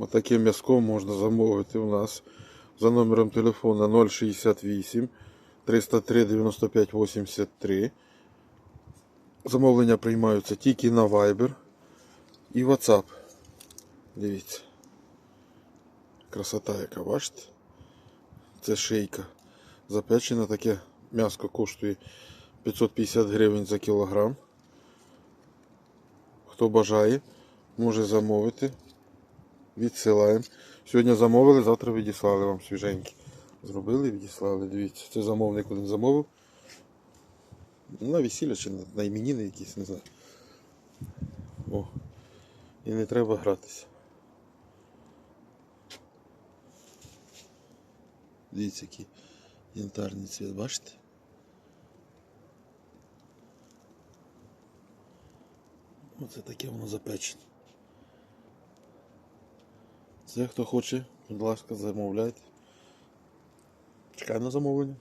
Отаке м'яско можна замовити у нас за номером телефона 068 303 95 83. Замовлення приймаються тільки на Viber і WhatsApp. Дивіться. Красота яка, бачите? Це шийка. Запечене таке м'яско коштує 550 гривень за кілограм. Хто бажає, може замовити. Відсилаємо. Сьогодні замовили, завтра відіслали вам свіженькі. Зробили відіслали. Дивіться, це замовник один замовив. На весілля чи на, на іменіни якісь, не знаю. О. І не треба гратися. Дивіться, який янтарний цвіт, бачите? Оце таке воно запечене. Це хто хоче, будь ласка, замовляйте. Чекаю на замовлення.